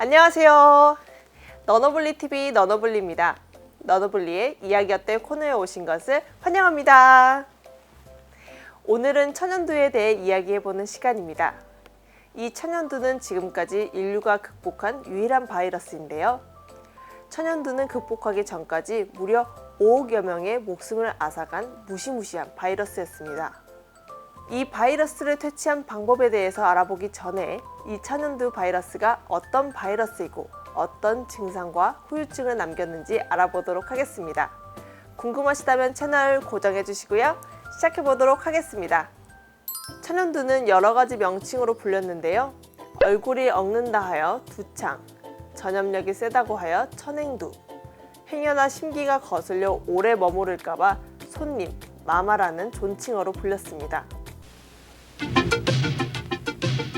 안녕하세요. 너너블리 TV 너너블리입니다. 너너블리의 이야기 어때 코너에 오신 것을 환영합니다. 오늘은 천연두에 대해 이야기해보는 시간입니다. 이 천연두는 지금까지 인류가 극복한 유일한 바이러스인데요. 천연두는 극복하기 전까지 무려 5억여 명의 목숨을 앗아간 무시무시한 바이러스였습니다. 이 바이러스를 퇴치한 방법에 대해서 알아보기 전에 이 천연두 바이러스가 어떤 바이러스이고 어떤 증상과 후유증을 남겼는지 알아보도록 하겠습니다. 궁금하시다면 채널 고정해 주시고요. 시작해 보도록 하겠습니다. 천연두는 여러 가지 명칭으로 불렸는데요. 얼굴이 엉는다 하여 두창, 전염력이 세다고 하여 천행두, 행여나 심기가 거슬려 오래 머무를까봐 손님, 마마라는 존칭어로 불렸습니다.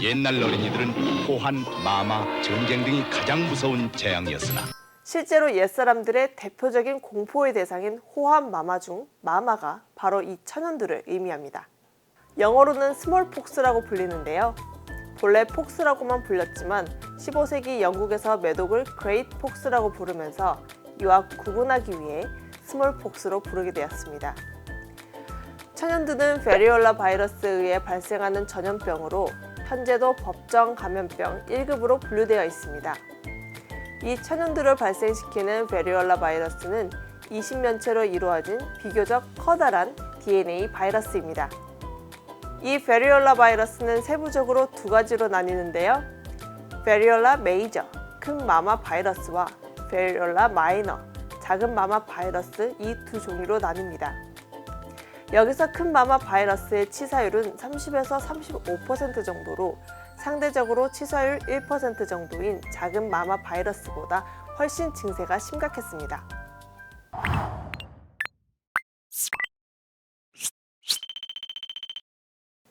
옛날 어린이들은 호환, 마마, 전쟁 등이 가장 무서운 재앙이었으나 실제로 옛사람들의 대표적인 공포의 대상인 호환 마마 중 마마가 바로 이 천연두를 의미합니다. 영어로는 스몰 폭스라고 불리는데요. 본래 폭스라고만 불렸지만 15세기 영국에서 매독을 그레이트 폭스라고 부르면서 이와 구분하기 위해 스몰 폭스로 부르게 되었습니다. 천연두는 베리올라 바이러스에 의해 발생하는 전염병으로 현재도 법정 감염병 1급으로 분류되어 있습니다. 이 천연두를 발생시키는 베리올라 바이러스는 20면체로 이루어진 비교적 커다란 DNA 바이러스입니다. 이 베리올라 바이러스는 세부적으로 두 가지로 나뉘는데요. 베리올라 메이저, 큰 마마 바이러스와 베리올라 마이너, 작은 마마 바이러스 이 두 종류로 나뉩니다. 여기서 큰 마마 바이러스의 치사율은 30에서 35% 정도로 상대적으로 치사율 1% 정도인 작은 마마 바이러스보다 훨씬 증세가 심각했습니다.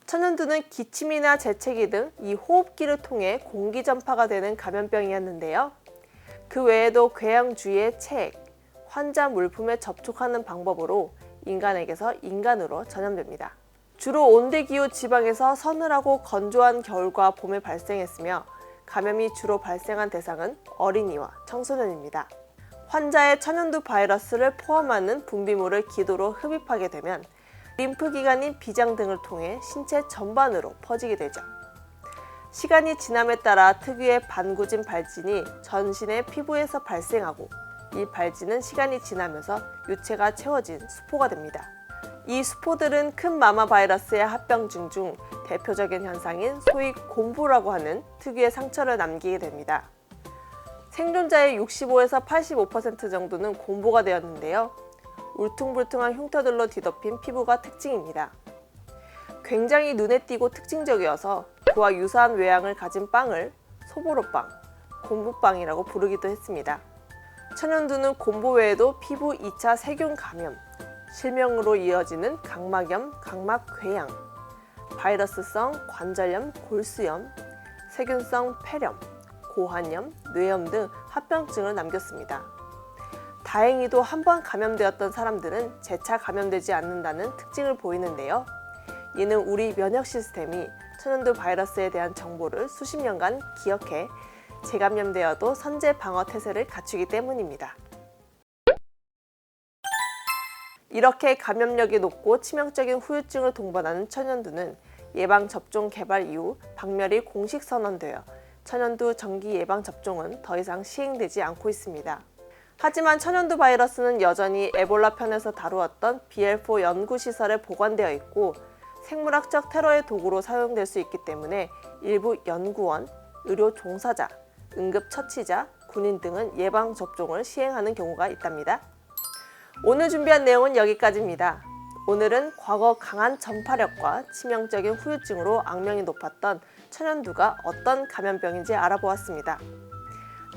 천연두는 기침이나 재채기 등 이 호흡기를 통해 공기 전파가 되는 감염병이었는데요. 그 외에도 궤양 주위의 책, 환자 물품에 접촉하는 방법으로 인간에게서 인간으로 전염됩니다. 주로 온대기후 지방에서 서늘하고 건조한 겨울과 봄에 발생했으며 감염이 주로 발생한 대상은 어린이와 청소년입니다. 환자의 천연두 바이러스를 포함하는 분비물을 기도로 흡입하게 되면 림프기관인 비장 등을 통해 신체 전반으로 퍼지게 되죠. 시간이 지남에 따라 특유의 반구진 발진이 전신의 피부에서 발생하고 이 발진은 시간이 지나면서 유체가 채워진 수포가 됩니다. 이 수포들은 큰 마마 바이러스의 합병증 중 대표적인 현상인 소위 곰보라고 하는 특유의 상처를 남기게 됩니다. 생존자의 65에서 85% 정도는 곰보가 되었는데요. 울퉁불퉁한 흉터들로 뒤덮인 피부가 특징입니다. 굉장히 눈에 띄고 특징적이어서 그와 유사한 외양을 가진 빵을 소보로빵, 곰부빵이라고 부르기도 했습니다. 천연두는 곰보 외에도 피부 2차 세균 감염, 실명으로 이어지는 각막염, 각막궤양, 바이러스성 관절염, 골수염, 세균성 폐렴, 고환염, 뇌염 등 합병증을 남겼습니다. 다행히도 한 번 감염되었던 사람들은 재차 감염되지 않는다는 특징을 보이는데요. 이는 우리 면역 시스템이 천연두 바이러스에 대한 정보를 수십 년간 기억해 재감염되어도 선제 방어 태세를 갖추기 때문입니다. 이렇게 감염력이 높고 치명적인 후유증을 동반하는 천연두는 예방 접종 개발 이후 박멸이 공식 선언되어 천연두 정기 예방 접종은 더 이상 시행되지 않고 있습니다. 하지만 천연두 바이러스는 여전히 에볼라 편에서 다루었던 BL4 연구 시설에 보관되어 있고 생물학적 테러의 도구로 사용될 수 있기 때문에 일부 연구원, 의료 종사자, 응급 처치자, 군인 등은 예방 접종을 시행하는 경우가 있답니다. 오늘 준비한 내용은 여기까지입니다. 오늘은 과거 강한 전파력과 치명적인 후유증으로 악명이 높았던 천연두가 어떤 감염병인지 알아보았습니다.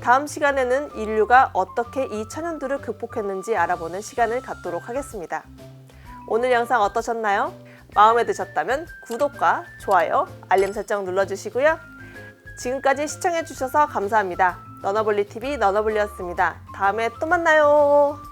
다음 시간에는 인류가 어떻게 이 천연두를 극복했는지 알아보는 시간을 갖도록 하겠습니다. 오늘 영상 어떠셨나요? 마음에 드셨다면 구독과 좋아요, 알림 설정 눌러주시고요. 지금까지 시청해주셔서 감사합니다. 너너블리 TV 너너블리였습니다. 다음에 또 만나요.